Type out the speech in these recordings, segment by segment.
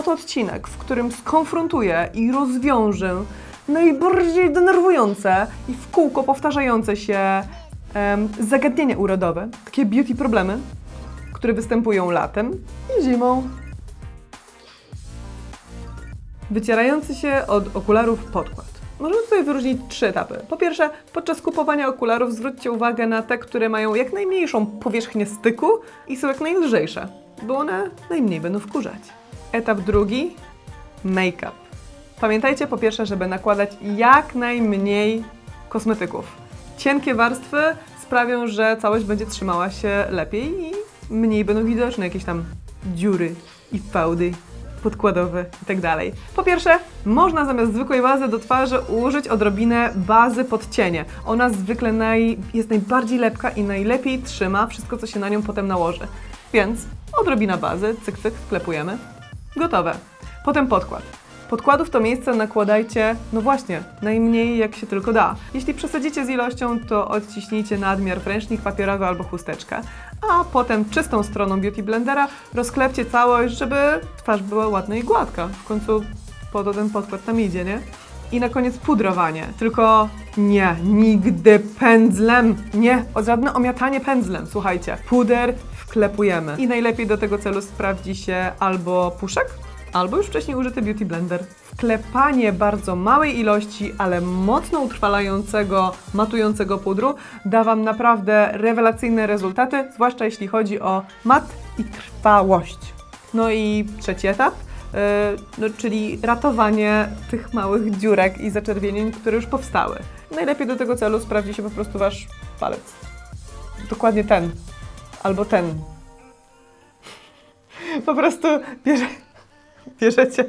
oto odcinek, w którym skonfrontuję i rozwiążę najbardziej denerwujące i w kółko powtarzające się em, zagadnienia urodowe, takie beauty problemy, które występują latem i zimą. Wycierający się od okularów podkład. Możemy tutaj wyróżnić trzy etapy. Po pierwsze, podczas kupowania okularów zwróćcie uwagę na te, które mają jak najmniejszą powierzchnię styku i są jak najlżejsze, bo one najmniej będą wkurzać. Etap drugi, make-up. Pamiętajcie po pierwsze, żeby nakładać jak najmniej kosmetyków. Cienkie warstwy sprawią, że całość będzie trzymała się lepiej i mniej będą widoczne jakieś tam dziury i fałdy podkładowe i tak. Po pierwsze, można zamiast zwykłej bazy do twarzy użyć odrobinę bazy pod cienie. Ona zwykle naj, jest najbardziej lepka i najlepiej trzyma wszystko, co się na nią potem nałoży. Więc odrobina bazy, cyk, cyk, wklepujemy. Gotowe. Potem podkład. Podkładów to miejsce nakładajcie, no właśnie, najmniej jak się tylko da. Jeśli przesadzicie z ilością, to odciśnijcie nadmiar ręcznik papierowy albo chusteczkę, a potem czystą stroną Beauty Blendera rozklepcie całość, żeby twarz była ładna i gładka. W końcu po to ten podkład tam idzie, nie? I na koniec pudrowanie. Tylko nie, nigdy pędzlem. Nie, o żadne omiatanie pędzlem, słuchajcie. Puder wklepujemy. I najlepiej do tego celu sprawdzi się albo puszek, albo już wcześniej użyty Beauty Blender. Wklepanie bardzo małej ilości, ale mocno utrwalającego, matującego pudru da Wam naprawdę rewelacyjne rezultaty, zwłaszcza jeśli chodzi o mat i trwałość. No i trzeci etap, yy, no, czyli ratowanie tych małych dziurek i zaczerwienień, które już powstały. Najlepiej do tego celu sprawdzi się po prostu Wasz palec. Dokładnie ten. Albo ten. Po prostu bierze, bierzecie.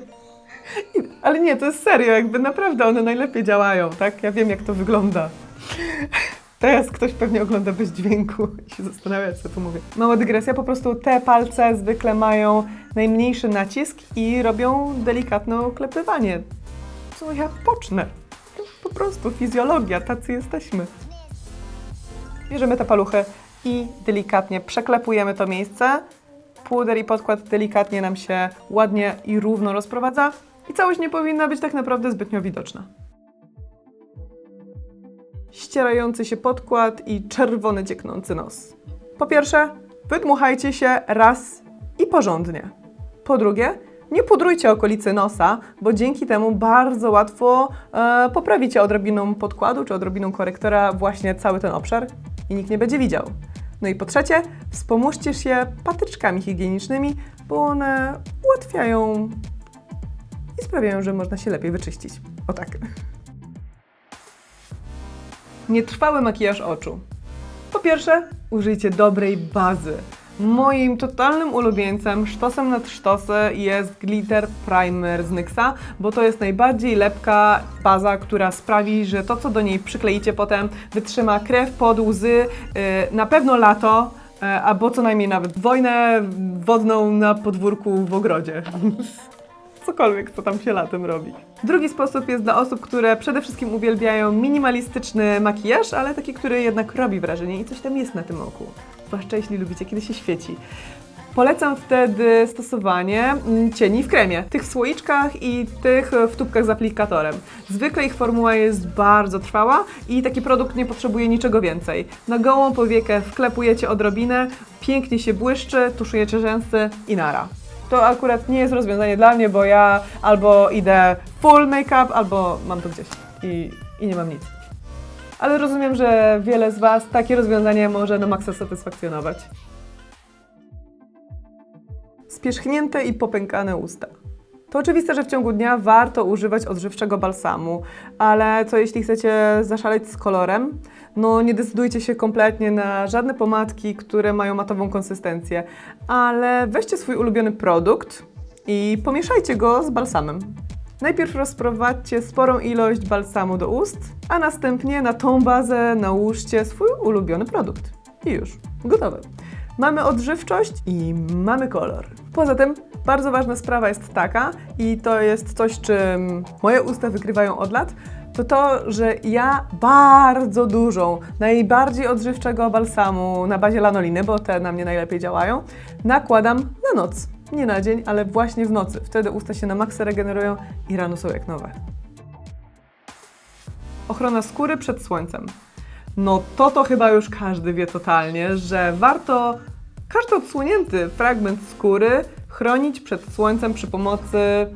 Ale nie, to jest serio, jakby naprawdę one najlepiej działają, tak? Ja wiem, jak to wygląda. Teraz ktoś pewnie ogląda bez dźwięku i się zastanawia, co tu mówię. Mała dygresja, po prostu te palce zwykle mają najmniejszy nacisk i robią delikatne oklepywanie. Co ja pocznę? Po prostu fizjologia, tacy jesteśmy. Bierzemy te paluchy i delikatnie przeklepujemy to miejsce. Puder i podkład delikatnie nam się ładnie i równo rozprowadza i całość nie powinna być tak naprawdę zbytnio widoczna. Ścierający się podkład i czerwony cieknący nos. Po pierwsze, wydmuchajcie się raz i porządnie. Po drugie, nie pudrujcie okolicy nosa, bo dzięki temu bardzo łatwo e, poprawicie odrobiną podkładu czy odrobiną korektora właśnie cały ten obszar i nikt nie będzie widział. No i po trzecie, wspomóżcie się patyczkami higienicznymi, bo one ułatwiają i sprawiają, że można się lepiej wyczyścić. O tak. Nietrwały makijaż oczu. Po pierwsze, użyjcie dobrej bazy. Moim totalnym ulubieńcem, sztosem nad sztosy jest Glitter Primer z NYXa, bo to jest najbardziej lepka baza, która sprawi, że to, co do niej przykleicie potem, wytrzyma krew pod łzy, yy, na pewno lato, yy, albo co najmniej nawet wojnę wodną na podwórku w ogrodzie. Cokolwiek, co tam się latem robi. Drugi sposób jest dla osób, które przede wszystkim uwielbiają minimalistyczny makijaż, ale taki, który jednak robi wrażenie i coś tam jest na tym oku. Zwłaszcza jeśli lubicie, kiedy się świeci. Polecam wtedy stosowanie mm, cieni w kremie, tych w słoiczkach i tych w tubkach z aplikatorem. Zwykle ich formuła jest bardzo trwała i taki produkt nie potrzebuje niczego więcej. Na gołą powiekę wklepujecie odrobinę, pięknie się błyszczy, tuszujecie rzęsy i nara. To akurat nie jest rozwiązanie dla mnie, bo ja albo idę full make-up, albo mam to gdzieś i, i nie mam nic. Ale rozumiem, że wiele z Was takie rozwiązanie może na maksa satysfakcjonować. Spierzchnięte i popękane usta. To oczywiste, że w ciągu dnia warto używać odżywczego balsamu, ale co jeśli chcecie zaszaleć z kolorem? No nie decydujcie się kompletnie na żadne pomadki, które mają matową konsystencję, ale weźcie swój ulubiony produkt i pomieszajcie go z balsamem. Najpierw rozprowadźcie sporą ilość balsamu do ust, a następnie na tą bazę nałóżcie swój ulubiony produkt. I już, gotowe. Mamy odżywczość i mamy kolor. Poza tym bardzo ważna sprawa jest taka, i to jest coś, czym moje usta wykrywają od lat, to to, że ja bardzo dużą, najbardziej odżywczego balsamu na bazie lanoliny, bo te na mnie najlepiej działają, nakładam na noc. Nie na dzień, ale właśnie w nocy. Wtedy usta się na maksa regenerują i rano są jak nowe. Ochrona skóry przed słońcem. No to to chyba już każdy wie totalnie, że warto każdy odsłonięty fragment skóry chronić przed słońcem przy pomocy,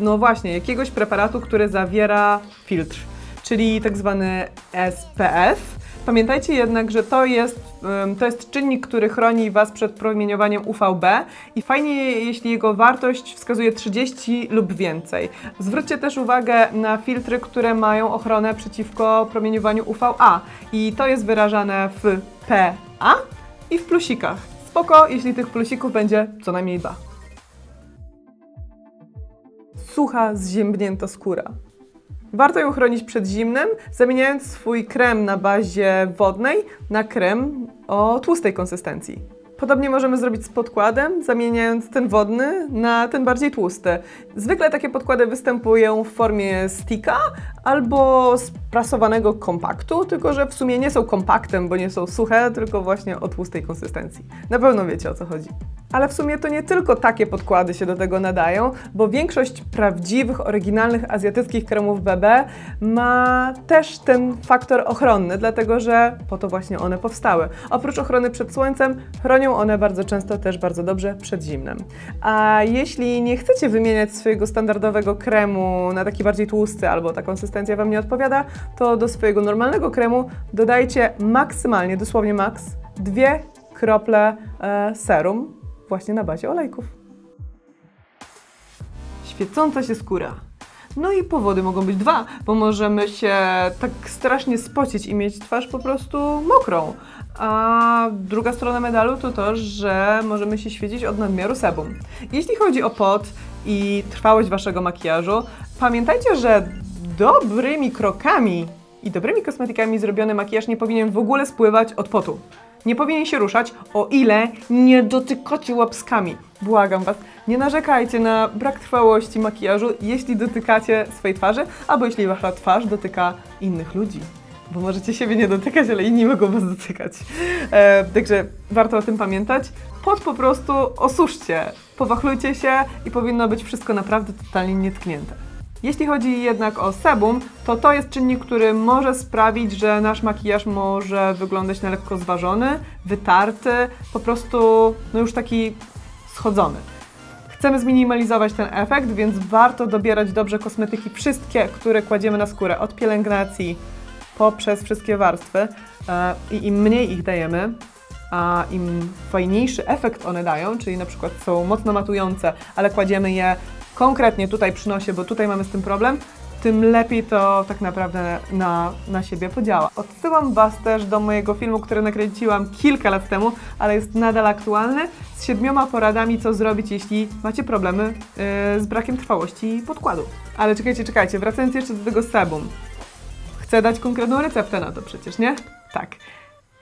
no właśnie, jakiegoś preparatu, który zawiera filtr, czyli tak zwany SPF. Pamiętajcie jednak, że to jest, to jest czynnik, który chroni Was przed promieniowaniem UVB i fajnie, jeśli jego wartość wskazuje 30 lub więcej. Zwróćcie też uwagę na filtry, które mają ochronę przeciwko promieniowaniu UVA i to jest wyrażane w PA i w plusikach. Spoko, jeśli tych plusików będzie co najmniej dwa. Sucha, zziębnięta skóra. Warto ją chronić przed zimnem, zamieniając swój krem na bazie wodnej na krem o tłustej konsystencji. Podobnie możemy zrobić z podkładem, zamieniając ten wodny na ten bardziej tłusty. Zwykle takie podkłady występują w formie sticka albo sprasowanego kompaktu, tylko że w sumie nie są kompaktem, bo nie są suche, tylko właśnie o tłustej konsystencji. Na pewno wiecie o co chodzi. Ale w sumie to nie tylko takie podkłady się do tego nadają, bo większość prawdziwych, oryginalnych azjatyckich kremów BB ma też ten faktor ochronny, dlatego że po to właśnie one powstały. Oprócz ochrony przed słońcem, chronią one bardzo często też bardzo dobrze przed zimnem. A jeśli nie chcecie wymieniać swojego standardowego kremu na taki bardziej tłusty albo ta konsystencja Wam nie odpowiada, to do swojego normalnego kremu dodajcie maksymalnie, dosłownie maks, dwie krople e, serum właśnie na bazie olejków. Świecąca się skóra. No i powody mogą być dwa, bo możemy się tak strasznie spocić i mieć twarz po prostu mokrą. A druga strona medalu to to, że możemy się świecić od nadmiaru sebum. Jeśli chodzi o pot i trwałość waszego makijażu, pamiętajcie, że dobrymi krokami i dobrymi kosmetykami zrobiony makijaż nie powinien w ogóle spływać od potu. Nie powinien się ruszać, o ile nie dotykacie łapskami. Błagam Was, nie narzekajcie na brak trwałości makijażu, jeśli dotykacie swojej twarzy, albo jeśli Wasza twarz dotyka innych ludzi. Bo możecie siebie nie dotykać, ale inni mogą Was dotykać. E, także warto o tym pamiętać. Pot po prostu osuszcie, powachlujcie się i powinno być wszystko naprawdę totalnie nietknięte. Jeśli chodzi jednak o sebum, to to jest czynnik, który może sprawić, że nasz makijaż może wyglądać na lekko zważony, wytarty, po prostu no już taki schodzony. Chcemy zminimalizować ten efekt, więc warto dobierać dobrze kosmetyki wszystkie, które kładziemy na skórę, od pielęgnacji poprzez wszystkie warstwy e, i im mniej ich dajemy, a im fajniejszy efekt one dają, czyli na przykład są mocno matujące, ale kładziemy je konkretnie tutaj przy nosie, bo tutaj mamy z tym problem, tym lepiej to tak naprawdę na, na siebie podziała. Odsyłam Was też do mojego filmu, który nakręciłam kilka lat temu, ale jest nadal aktualny, z siedmioma poradami, co zrobić, jeśli macie problemy yy, z brakiem trwałości podkładu. Ale czekajcie, czekajcie, wracając jeszcze do tego sebum. Chcę dać konkretną receptę na to przecież, nie? Tak.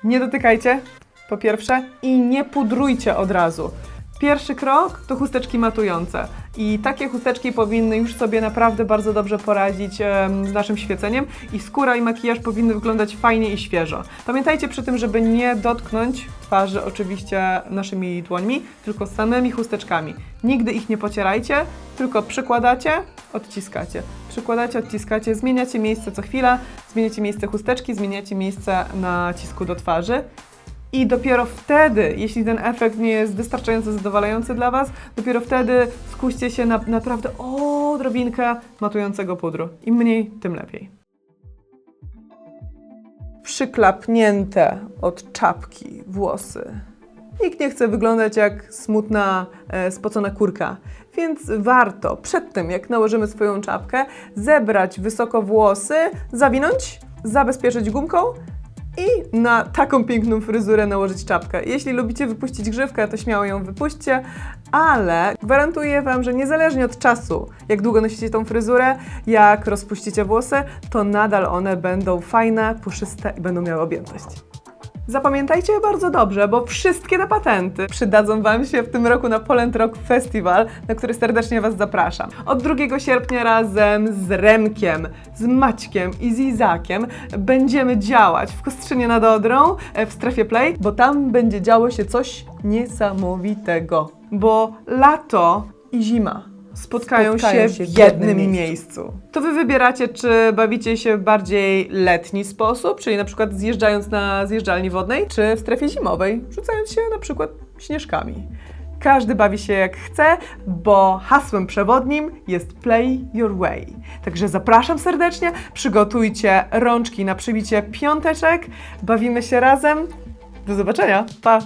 Nie dotykajcie, po pierwsze, i nie pudrujcie od razu. Pierwszy krok to chusteczki matujące. I takie chusteczki powinny już sobie naprawdę bardzo dobrze poradzić z naszym świeceniem i skóra i makijaż powinny wyglądać fajnie i świeżo. Pamiętajcie przy tym, żeby nie dotknąć twarzy oczywiście naszymi dłońmi, tylko samymi chusteczkami. Nigdy ich nie pocierajcie, tylko przykładacie, odciskacie. Przykładacie, odciskacie, zmieniacie miejsce co chwila, zmieniacie miejsce chusteczki, zmieniacie miejsce nacisku do twarzy. I dopiero wtedy, jeśli ten efekt nie jest wystarczająco zadowalający dla Was, dopiero wtedy skuście się na naprawdę odrobinkę matującego pudru. Im mniej, tym lepiej. Przyklapnięte od czapki włosy. Nikt nie chce wyglądać jak smutna, e, spocona kurka, więc warto przed tym, jak nałożymy swoją czapkę, zebrać wysoko włosy, zawinąć, zabezpieczyć gumką i na taką piękną fryzurę nałożyć czapkę. Jeśli lubicie wypuścić grzywkę, to śmiało ją wypuśćcie, ale gwarantuję Wam, że niezależnie od czasu, jak długo nosicie tą fryzurę, jak rozpuścicie włosy, to nadal one będą fajne, puszyste i będą miały objętość. Zapamiętajcie je bardzo dobrze, bo wszystkie te patenty przydadzą Wam się w tym roku na Poland Rock Festival, na który serdecznie Was zapraszam. Od 2 sierpnia razem z Remkiem, z Maćkiem i z Izakiem będziemy działać w Kostrzynie nad Odrą, e, w strefie Play, bo tam będzie działo się coś niesamowitego. bo lato i zima spotkają, Spotkają się, się w jednym miejscu. To wy wybieracie, czy bawicie się w bardziej letni sposób, czyli na przykład zjeżdżając na zjeżdżalni wodnej, czy w strefie zimowej, rzucając się na przykład śnieżkami. Każdy bawi się jak chce, bo hasłem przewodnim jest Play Your Way. Także zapraszam serdecznie, przygotujcie rączki na przybicie piąteczek, bawimy się razem. Do zobaczenia, pa!